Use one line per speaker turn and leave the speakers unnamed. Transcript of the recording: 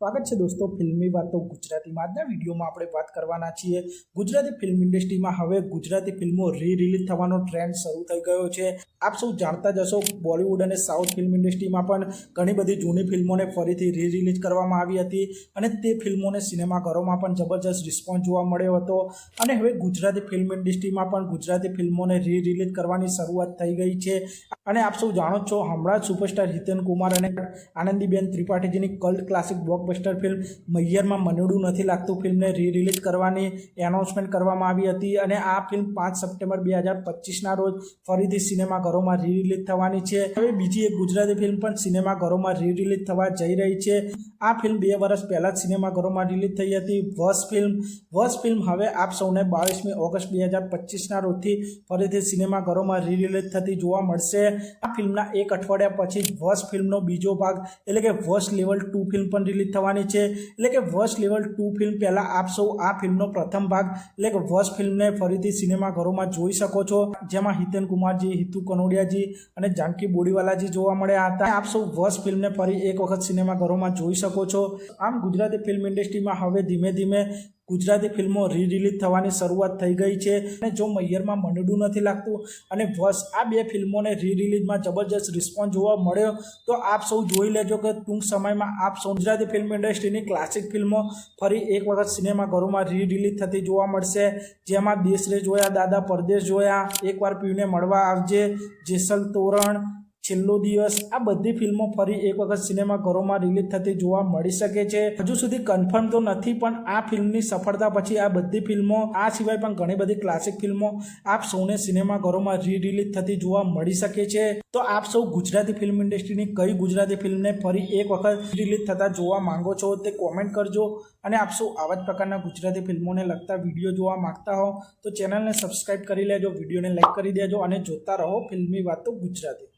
સ્વાગત છે દોસ્તો, ફિલ્મી વાતો ગુજરાતીમાં આજના વિડીયોમાં આપણે વાત કરવાના છીએ ગુજરાતી ફિલ્મ ઇન્ડસ્ટ્રીમાં. હવે ગુજરાતી ફિલ્મો રી રિલીઝ થવાનો ટ્રેન્ડ શરૂ થઈ ગયો છે. આપ સૌ જાણતા જ હશો, બોલિવૂડ અને સાઉથ ફિલ્મ ઇન્ડસ્ટ્રીમાં પણ ઘણી બધી જૂની ફિલ્મોને ફરીથી રી રિલીઝ કરવામાં આવી હતી અને તે ફિલ્મોને સિનેમાઘરોમાં પણ જબરજસ્ત રિસ્પોન્સ જોવા મળ્યો હતો. અને હવે ગુજરાતી ફિલ્મ ઇન્ડસ્ટ્રીમાં પણ ગુજરાતી ફિલ્મોને રી રિલીઝ કરવાની શરૂઆત થઈ ગઈ છે. અને આપ સૌ જાણો છો, હમણાં જ સુપરસ્ટાર હિતેન કુમાર અને આનંદીબેન ત્રિપાઠીજીની કલ્ટ ક્લાસિક બ્લોકબસ્ટર ફિલ્મ મૈયરમાં મનડું નથી લાગતું. ફિલ્મને રી રિલીઝ કરવાની એનાઉન્સમેન્ટ કરવામાં આવી હતી અને આ ફિલ્મ પાંચ સપ્ટેમ્બર બે હજાર પચીસના રોજ ફરીથી સિનેમાઘરોમાં રી રિલીઝ થવાની છે. હવે બીજી એક ગુજરાતી ફિલ્મ પણ સિનેમાઘરોમાં રી રિલીઝ થવા જઈ રહી છે. આ ફિલ્મ બે વર્ષ પહેલાં જ સિનેમાઘરોમાં રિલીઝ થઈ હતી. વસ ફિલ્મ વસ ફિલ્મ હવે આપ સૌને બાવીસમી ઓગસ્ટ બે હજાર પચીસના રોજથી ફરીથી સિનેમાઘરોમાં રી રિલીઝ થતી જોવા મળશે. આ ફિલ્મના એક અઠવાડિયા પછી વસ ફિલ્મનો બીજો ભાગ એટલે કે વસ લેવલ ટુ ફિલ્મ પણ રિલીઝ થવાની છે. એટલે કે વર્ષ લેવલ ટુ ફિલ્મ પહેલાં આપ સૌ આ ફિલ્મનો પ્રથમ ભાગ, એટલે કે વર્ષ ફિલ્મને ફરીથી સિનેમાઘરોમાં જોઈ શકો છો. જેમાં હિતેન કુમારજી, હિતુ કનોડિયાજી અને જાનકી બોડીવાલાજી જોવા મળ્યા હતા. આપ સૌ વર્ષ ફિલ્મને ફરી એક વખત સિનેમાઘરોમાં જોઈ શકો છો. આમ ગુજરાતી ફિલ્મ ઇન્ડસ્ટ્રીમાં હવે ધીમે ધીમે ગુજરાતી ફિલ્મો રી રિલીઝ થવાની શરૂઆત થઈ ગઈ છે અને જો મૈયરમાં મંડડું નથી લાગતું અને વસ આ બે ફિલ્મોને રી રિલીઝમાં જબરજસ્ત રિસ્પોન્સ જોવા મળ્યો, તો આપ સૌ જોઈ લેજો કે ટૂંક સમયમાં આપ સૌ ગુજરાતી ફિલ્મ ઇન્ડસ્ટ્રીની ક્લાસિક ફિલ્મો ફરી એક વખત સિનેમાઘરોમાં રી રિલીઝ થતી જોવા મળશે. જેમાં દેશરે જોયા, દાદા પરદેશ જોયા, એકવાર પીને મળવા આવજે, જેસલ તોરણ છેલ્લો દિવસ આ બધી ફિલ્મો ફરી એક વખત સિનેમાઘરોમાં રિલીઝ થતી જોવા મળી શકે છે. હજુ સુધી કન્ફર્મ તો નથી, પણ આ ફિલ્મની સફળતા પછી આ બધી ફિલ્મો, આ સિવાય પણ ઘણી બધી ક્લાસિક ફિલ્મો આપ સૌને સિનેમાઘરોમાં રી રિલીઝ થતી જોવા મળી શકે છે. તો આપ સૌ ગુજરાતી ફિલ્મ ઇન્ડસ્ટ્રીની કઈ ગુજરાતી ફિલ્મને ફરી એક વખત રિલીઝ થતા જોવા માંગો છો તે કોમેન્ટ કરજો અને આપ સૌ આવા જ પ્રકારના ગુજરાતી ફિલ્મોને લગતા વીડિયો જોવા માંગતા હો તો ચેનલને સબસ્ક્રાઇબ કરી લેજો વિડીયોને લાઈક કરી દેજો અને જોતા રહો ફિલ્મી વાતો ગુજરાતી.